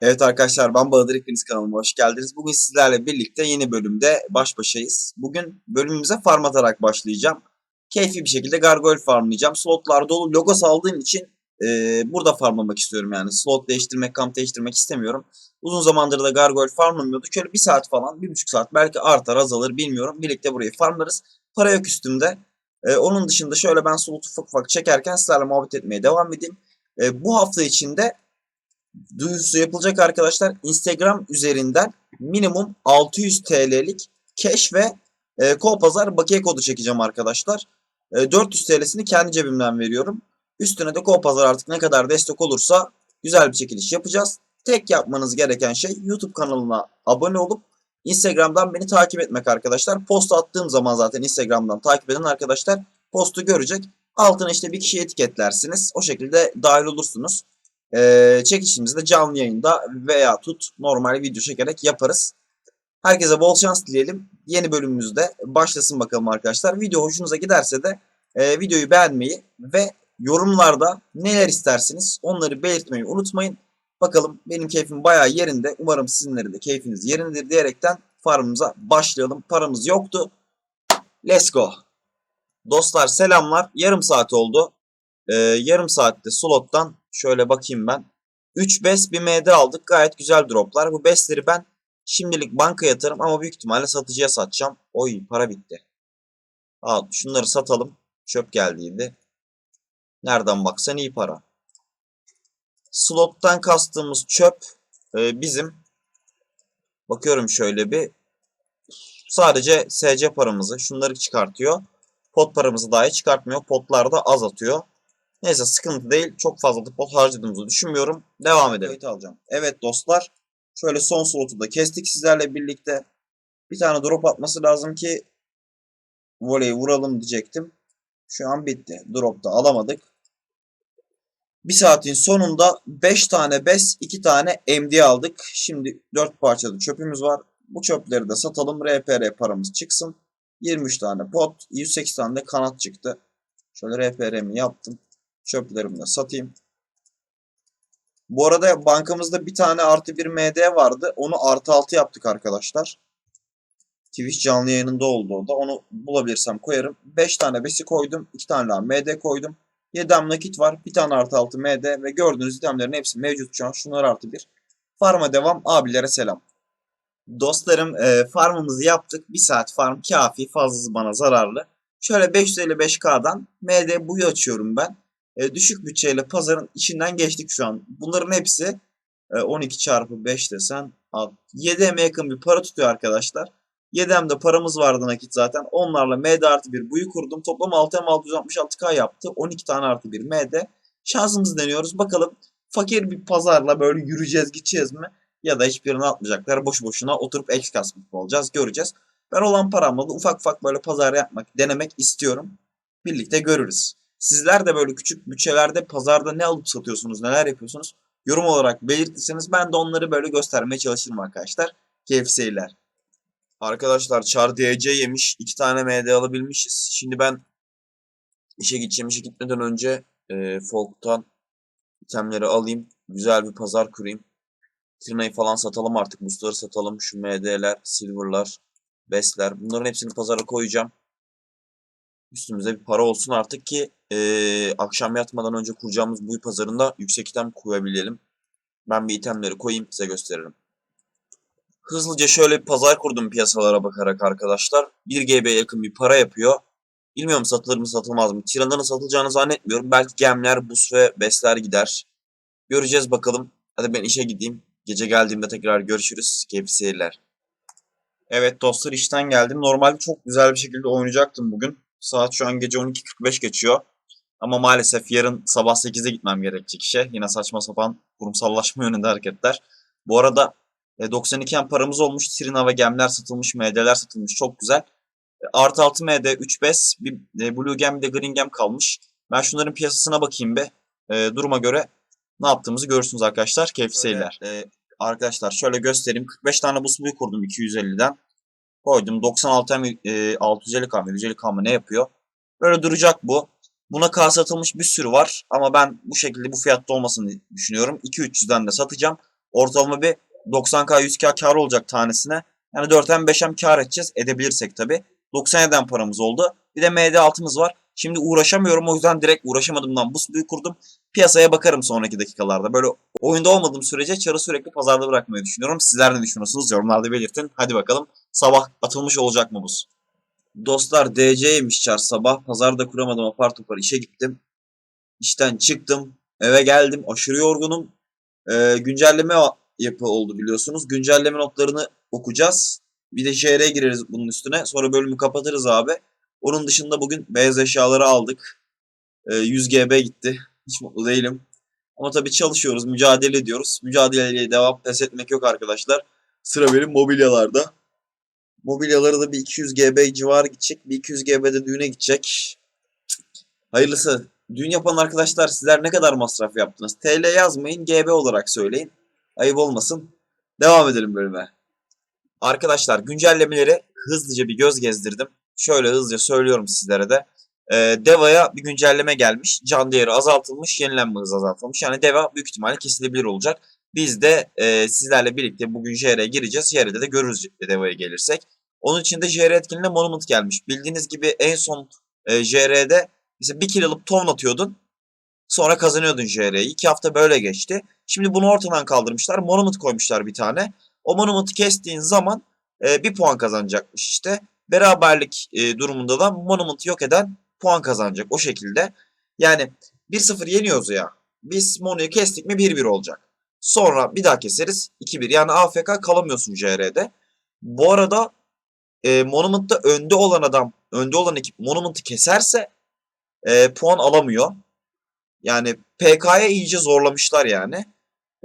Evet arkadaşlar ben Bahadır hepiniz kanalıma hoş geldiniz. Bugün sizlerle birlikte yeni bölümde baş başayız. Bugün bölümümüze farm atarak başlayacağım. Keyfi bir şekilde gargoyle farmlayacağım. Slotlar dolu logos aldığım için e, burada farmlamak istiyorum yani. Slot değiştirmek, kamp değiştirmek istemiyorum. Uzun zamandır da gargoyle farmlamıyorduk. Şöyle bir saat falan, bir buçuk saat belki artar azalır bilmiyorum. Birlikte burayı farmlarız. Para yok üstümde. E, onun dışında şöyle ben slotu ufak ufak çekerken sizlerle muhabbet etmeye devam edeyim. E, bu hafta içinde duyurusu yapılacak arkadaşlar. Instagram üzerinden minimum 600 TL'lik cash ve e, kol pazar bakiye kodu çekeceğim arkadaşlar. E, 400 TL'sini kendi cebimden veriyorum. Üstüne de kol pazar artık ne kadar destek olursa güzel bir çekiliş yapacağız. Tek yapmanız gereken şey YouTube kanalına abone olup Instagram'dan beni takip etmek arkadaşlar. Post attığım zaman zaten Instagram'dan takip eden arkadaşlar postu görecek. Altına işte bir kişiyi etiketlersiniz. O şekilde dahil olursunuz. Ee, çekişimizi de canlı yayında veya tut normal video çekerek yaparız. Herkese bol şans dileyelim. Yeni bölümümüzde başlasın bakalım arkadaşlar. Video hoşunuza giderse de e, videoyu beğenmeyi ve yorumlarda neler istersiniz onları belirtmeyi unutmayın. Bakalım benim keyfim bayağı yerinde. Umarım sizinlerin de keyfiniz yerindedir diyerekten farmımıza başlayalım. Paramız yoktu. Let's go. Dostlar selamlar. Yarım saat oldu. Ee, yarım saatte slottan şöyle bakayım ben. 3 bes bir MD aldık. Gayet güzel droplar. Bu besleri ben şimdilik banka yatarım ama büyük ihtimalle satıcıya satacağım. Oy para bitti. Al şunları satalım. Çöp geldiydi. Nereden baksan iyi para. Slottan kastığımız çöp e, bizim. Bakıyorum şöyle bir. Sadece SC paramızı şunları çıkartıyor. Pot paramızı dahi çıkartmıyor. Potlar da az atıyor. Neyse sıkıntı değil. Çok fazla da pot harcadığımızı düşünmüyorum. Devam edelim. Kayıt alacağım. Evet dostlar. Şöyle son slotu da kestik sizlerle birlikte. Bir tane drop atması lazım ki voleyi vuralım diyecektim. Şu an bitti. Drop da alamadık. Bir saatin sonunda 5 tane bes, 2 tane MD aldık. Şimdi 4 parçada çöpümüz var. Bu çöpleri de satalım. RPR paramız çıksın. 23 tane pot, 108 tane de kanat çıktı. Şöyle RPR'mi yaptım. Çöplerimi de satayım. Bu arada bankamızda bir tane artı bir MD vardı. Onu artı 6 yaptık arkadaşlar. Twitch canlı yayınında oldu o da. Onu bulabilirsem koyarım. 5 tane besi koydum. 2 tane daha MD koydum. 7 nakit var. Bir tane artı 6 MD ve gördüğünüz itemlerin hepsi mevcut şu an. Şunlar artı 1. Farm'a devam. Abilere selam. Dostlarım e, farmımızı yaptık. Bir saat farm kafi. Fazlası bana zararlı. Şöyle 555k'dan MD buyu açıyorum ben. E, düşük bütçeyle pazarın içinden geçtik şu an. Bunların hepsi e, 12 çarpı 5 desen 7M'ye yakın bir para tutuyor arkadaşlar. 7M'de paramız vardı nakit zaten. Onlarla MD artı bir buyu kurdum. Toplam 6M 666K yaptı. 12 tane artı bir MD. Şansımızı deniyoruz. Bakalım fakir bir pazarla böyle yürüyeceğiz gideceğiz mi? Ya da hiçbirini atmayacaklar. Boşu boşuna oturup ek kasmış olacağız. Göreceğiz. Ben olan paramla da ufak ufak böyle pazar yapmak, denemek istiyorum. Birlikte görürüz. Sizler de böyle küçük bütçelerde pazarda ne alıp satıyorsunuz, neler yapıyorsunuz? Yorum olarak belirtirseniz ben de onları böyle göstermeye çalışırım arkadaşlar. Keyifli seyirler. Arkadaşlar Char DC yemiş. iki tane MD alabilmişiz. Şimdi ben işe gideceğim. İşe gitmeden önce e, Folk'tan itemleri alayım. Güzel bir pazar kurayım. Trina'yı falan satalım artık. Boostları satalım. Şu MD'ler, Silver'lar, Best'ler. Bunların hepsini pazara koyacağım. Üstümüzde bir para olsun artık ki e, akşam yatmadan önce kuracağımız bu pazarında yüksek item koyabilelim. Ben bir itemleri koyayım size gösteririm. Hızlıca şöyle bir pazar kurdum piyasalara bakarak arkadaşlar. 1 GB yakın bir para yapıyor. Bilmiyorum satılır mı satılmaz mı. Tiranların satılacağını zannetmiyorum. Belki gemler, bus ve besler gider. Göreceğiz bakalım. Hadi ben işe gideyim. Gece geldiğimde tekrar görüşürüz. Keyifli seyirler. Evet dostlar işten geldim. Normalde çok güzel bir şekilde oynayacaktım bugün. Saat şu an gece 12.45 geçiyor. Ama maalesef yarın sabah 8'e gitmem gerekecek işe. Yine saçma sapan kurumsallaşma yönünde hareketler. Bu arada 92 en paramız olmuş. Trina ve gemler satılmış, MD'ler satılmış. Çok güzel. E, artı 6 MD, 3 BES, bir e, Blue Gem bir de Green Gem kalmış. Ben şunların piyasasına bakayım be. E, duruma göre ne yaptığımızı görürsünüz arkadaşlar. Keyifli seyirler. E, arkadaşlar şöyle göstereyim. 45 tane bus kurdum 250'den. Koydum. 96 hem e, 650 kam 150 kam ne yapıyor? Böyle duracak bu. Buna K satılmış bir sürü var. Ama ben bu şekilde bu fiyatta olmasını düşünüyorum. 2-300'den de satacağım. Ortalama bir 90k 100k kar olacak tanesine. Yani 4'em 5'em kar edeceğiz. Edebilirsek tabi. 97'den paramız oldu. Bir de MD6'mız var. Şimdi uğraşamıyorum o yüzden direkt uğraşamadığımdan bu suyu kurdum. Piyasaya bakarım sonraki dakikalarda. Böyle oyunda olmadığım sürece çarı sürekli pazarda bırakmayı düşünüyorum. Sizler ne düşünüyorsunuz? Yorumlarda belirtin. Hadi bakalım. Sabah atılmış olacak mı buz? Dostlar DC'ymiş çar sabah. Pazarda kuramadım apar topar işe gittim. İşten çıktım. Eve geldim. Aşırı yorgunum. Ee, güncelleme yapı oldu biliyorsunuz. Güncelleme notlarını okuyacağız. Bir de JR'ye gireriz bunun üstüne. Sonra bölümü kapatırız abi. Onun dışında bugün beyaz eşyaları aldık. Ee, 100 GB gitti. Hiç mutlu değilim. Ama tabii çalışıyoruz, mücadele ediyoruz. Mücadeleye devam, pes etmek yok arkadaşlar. Sıra benim mobilyalarda. Mobilyaları da bir 200 GB civarı gidecek. Bir 200 GB de düğüne gidecek. Hayırlısı. Düğün yapan arkadaşlar sizler ne kadar masraf yaptınız? TL yazmayın, GB olarak söyleyin. Ayıp olmasın. Devam edelim bölüme. Arkadaşlar güncellemeleri hızlıca bir göz gezdirdim. Şöyle hızlıca söylüyorum sizlere de. Ee, Deva'ya bir güncelleme gelmiş. Can değeri azaltılmış, yenilenme hızı azaltılmış. Yani Deva büyük ihtimalle kesilebilir olacak. Biz de e, sizlerle birlikte bugün JR'ye gireceğiz. JR'de de görürüz Deva'ya gelirsek. Onun için de JR etkinliğine Monument gelmiş. Bildiğiniz gibi en son e, JR'de mesela 1 kill alıp ton atıyordun. Sonra kazanıyordun JR'yi. 2 hafta böyle geçti. Şimdi bunu ortadan kaldırmışlar. Monument koymuşlar bir tane. O Monument'ı kestiğin zaman e, bir puan kazanacakmış işte. Beraberlik e, durumunda da Monument'ı yok eden puan kazanacak o şekilde. Yani 1-0 yeniyoruz ya. Biz Monu'yu kestik mi 1-1 olacak. Sonra bir daha keseriz 2-1. Yani AFK kalamıyorsun JR'de. Bu arada e, Monument'ta önde olan adam, önde olan ekip Monument'ı keserse e, puan alamıyor. Yani PK'ya iyice zorlamışlar yani.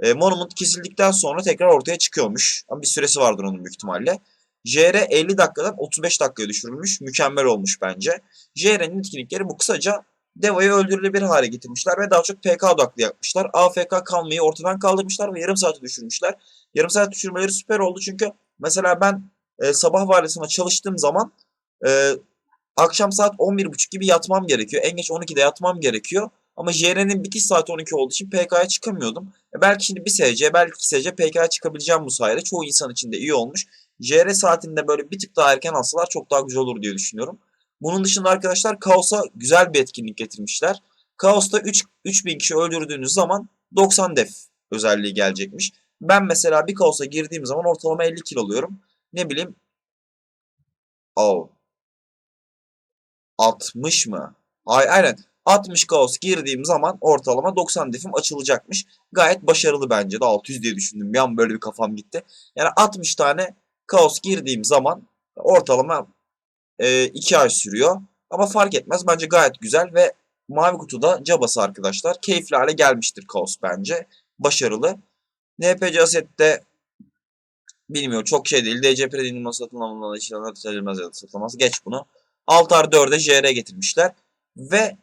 E, Monument kesildikten sonra tekrar ortaya çıkıyormuş. Ama bir süresi vardır onun büyük ihtimalle. JR 50 dakikadan 35 dakikaya düşürülmüş. Mükemmel olmuş bence. JR'nin etkinlikleri bu kısaca Deva'yı öldürülebilir hale getirmişler ve daha çok PK odaklı yapmışlar. AFK kalmayı ortadan kaldırmışlar ve yarım saate düşürmüşler. Yarım saat düşürmeleri süper oldu çünkü mesela ben e, sabah vardiyasına çalıştığım zaman e, akşam saat 11.30 gibi yatmam gerekiyor. En geç 12'de yatmam gerekiyor. Ama JR'nin bitiş saati 12 olduğu için PK'ya çıkamıyordum. E belki şimdi bir SC, belki iki SC PK'ya çıkabileceğim bu sayede. Çoğu insan için de iyi olmuş. JR saatinde böyle bir tık daha erken alsalar çok daha güzel olur diye düşünüyorum. Bunun dışında arkadaşlar Kaos'a güzel bir etkinlik getirmişler. Kaos'ta 3 3000 kişi öldürdüğünüz zaman 90 def özelliği gelecekmiş. Ben mesela bir Kaos'a girdiğim zaman ortalama 50 kill alıyorum. Ne bileyim. Oh. 60 mı? Ay aynen. 60 kaos girdiğim zaman ortalama 90 defim açılacakmış. Gayet başarılı bence de 600 diye düşündüm. Bir an böyle bir kafam gitti. Yani 60 tane kaos girdiğim zaman ortalama 2 e, ay sürüyor. Ama fark etmez. Bence gayet güzel ve mavi kutuda cabası arkadaşlar. Keyifli hale gelmiştir kaos bence. Başarılı. NPC Asset'te bilmiyorum çok şey değil. DC Premium'a satın alınmalı işlemler sayılmaz ya da satılamaz. Geç bunu. Altar 4'e JR getirmişler. Ve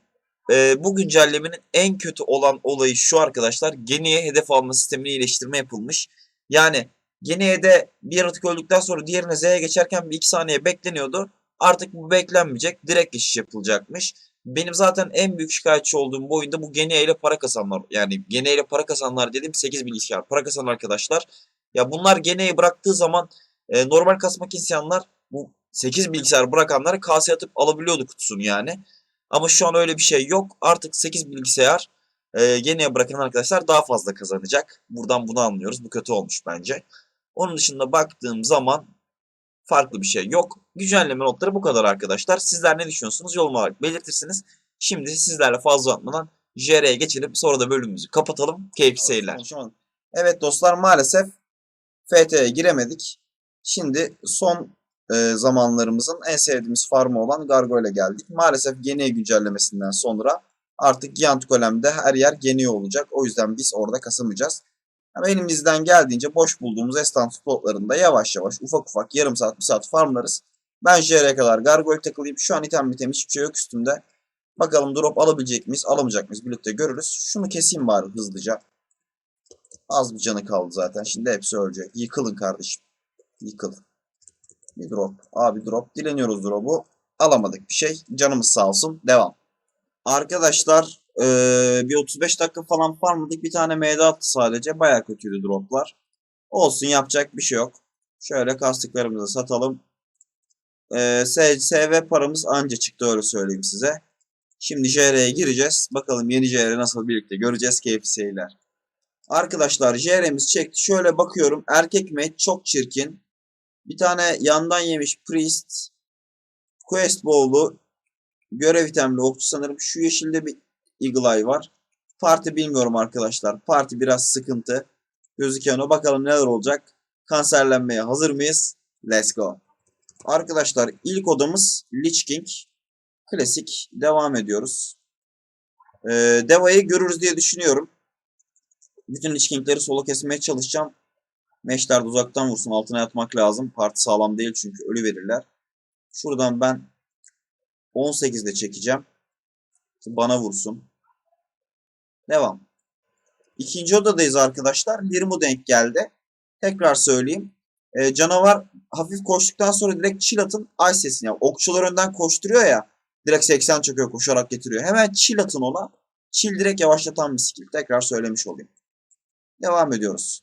e, bu güncellemenin en kötü olan olayı şu arkadaşlar. Geniye hedef alma sistemini iyileştirme yapılmış. Yani Geniye'de bir yaratık öldükten sonra diğerine Z'ye geçerken bir iki saniye bekleniyordu. Artık bu beklenmeyecek. Direkt geçiş yapılacakmış. Benim zaten en büyük şikayetçi olduğum bu oyunda bu Geniye ile para kasanlar. Yani Geniye ile para kasanlar dedim 8 bilgisayar para kasan arkadaşlar. Ya bunlar Geniye'yi bıraktığı zaman e, normal kasmak insanlar bu 8 bilgisayar bırakanlara kase atıp alabiliyordu kutusunu yani. Ama şu an öyle bir şey yok. Artık 8 bilgisayar e, Geniye bırakan arkadaşlar daha fazla kazanacak. Buradan bunu anlıyoruz. Bu kötü olmuş bence. Onun dışında baktığım zaman farklı bir şey yok. Güncelleme notları bu kadar arkadaşlar. Sizler ne düşünüyorsunuz? Yorum olarak belirtirsiniz. Şimdi sizlerle fazla atmadan JR'ye geçelim. Sonra da bölümümüzü kapatalım. Keyifli seyirler. Evet dostlar maalesef FT'ye giremedik. Şimdi son e, zamanlarımızın en sevdiğimiz farmı olan Gargo ile geldik. Maalesef Geniye güncellemesinden sonra artık Giant Golem'de her yer Geniye olacak. O yüzden biz orada kasamayacağız. Ama elimizden geldiğince boş bulduğumuz estan spotlarında yavaş yavaş ufak ufak yarım saat bir saat farmlarız. Ben JR'ye kadar Gargoyle takılayım. Şu an item bitem hiçbir şey yok üstümde. Bakalım drop alabilecek miyiz alamayacak mıyız birlikte görürüz. Şunu keseyim bari hızlıca. Az bir canı kaldı zaten. Şimdi hepsi ölecek. Yıkılın kardeşim. Yıkıl. Bir drop. Abi drop. Dileniyoruz drop'u. Alamadık bir şey. Canımız sağ olsun. Devam. Arkadaşlar Ee, bir 35 dakika falan farmladık. Bir tane MD attı sadece. Baya kötüydü droplar. Olsun yapacak bir şey yok. Şöyle kastıklarımızı satalım. Ee, SV paramız anca çıktı öyle söyleyeyim size. Şimdi JR'ye gireceğiz. Bakalım yeni JR nasıl birlikte göreceğiz keyifli seyirler. Arkadaşlar JR'miz çekti. Şöyle bakıyorum. Erkek mate çok çirkin. Bir tane yandan yemiş Priest. Quest Bowl'u. Görev itemli okçu sanırım. Şu yeşilde bir Eagle Eye var. Parti bilmiyorum arkadaşlar. Parti biraz sıkıntı. Gözüken o. Bakalım neler olacak. Kanserlenmeye hazır mıyız? Let's go. Arkadaşlar ilk odamız Lich King. Klasik. Devam ediyoruz. Ee, Deva'yı görürüz diye düşünüyorum. Bütün Lich solo kesmeye çalışacağım. Meşler uzaktan vursun. Altına yatmak lazım. Parti sağlam değil çünkü ölü verirler. Şuradan ben 18'de çekeceğim. Bana vursun. Devam. İkinci odadayız arkadaşlar. Lirmu denk geldi. Tekrar söyleyeyim. Ee, canavar hafif koştuktan sonra direkt chill atın ay sesini yap. Okçular önden koşturuyor ya. Direkt 80 çakıyor koşarak getiriyor. Hemen chill atın ona. Chill direkt yavaşlatan bir skill. Tekrar söylemiş olayım. Devam ediyoruz.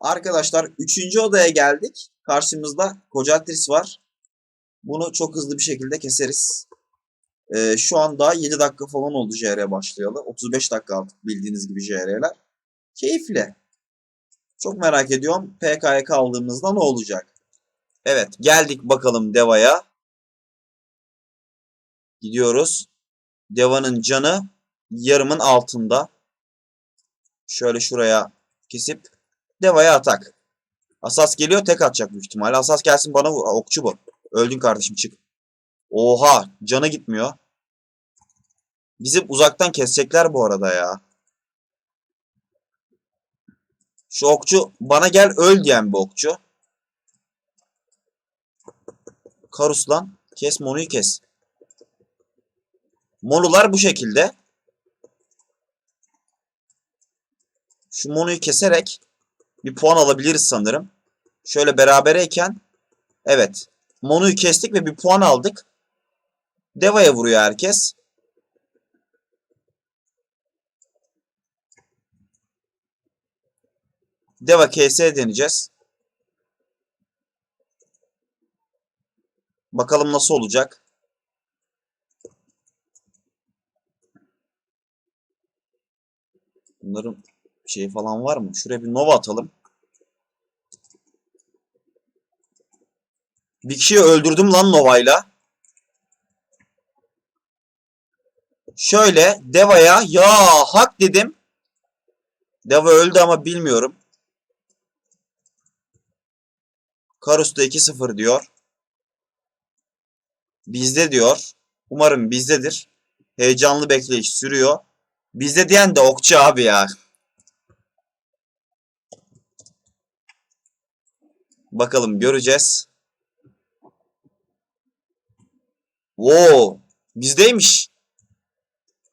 Arkadaşlar 3. odaya geldik. Karşımızda Kocatris var. Bunu çok hızlı bir şekilde keseriz. Ee, şu an daha 7 dakika falan oldu JR başlayalı. 35 dakika artık bildiğiniz gibi JR'ler. Keyifli. Çok merak ediyorum PK'ya kaldığımızda ne olacak? Evet geldik bakalım Deva'ya. Gidiyoruz. Deva'nın canı yarımın altında. Şöyle şuraya kesip Deva'ya atak. Asas geliyor tek atacak büyük ihtimalle. Asas gelsin bana vur. Okçu bu. Öldün kardeşim çık. Oha canı gitmiyor. Bizim uzaktan kesecekler bu arada ya. Şu okçu bana gel öl diyen bir okçu. Karus lan. Kes Monu'yu kes. Monular bu şekilde. Şu Monu'yu keserek bir puan alabiliriz sanırım. Şöyle berabereyken evet. Monu'yu kestik ve bir puan aldık. Deva'ya vuruyor herkes. Deva KS deneyeceğiz. Bakalım nasıl olacak. Bunların şey falan var mı? Şuraya bir Nova atalım. Bir kişiyi öldürdüm lan Nova'yla. Şöyle Deva'ya ya hak dedim. Deva öldü ama bilmiyorum. Karus da 2-0 diyor. Bizde diyor. Umarım bizdedir. Heyecanlı bekleyiş sürüyor. Bizde diyen de okçu abi ya. Bakalım göreceğiz. Oo, bizdeymiş.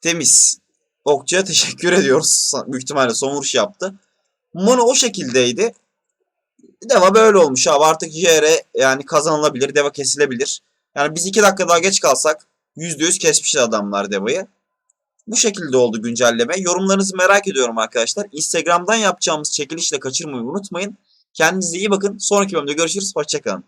Temiz. Okçuya teşekkür ediyoruz. Büyük ihtimalle son vuruş yaptı. Mono o şekildeydi. Deva böyle olmuş abi. Artık JR yani kazanılabilir. Deva kesilebilir. Yani biz 2 dakika daha geç kalsak %100 kesmişler adamlar Deva'yı. Bu şekilde oldu güncelleme. Yorumlarınızı merak ediyorum arkadaşlar. Instagram'dan yapacağımız çekilişle kaçırmayı unutmayın. Kendinize iyi bakın. Sonraki bölümde görüşürüz. Hoşçakalın.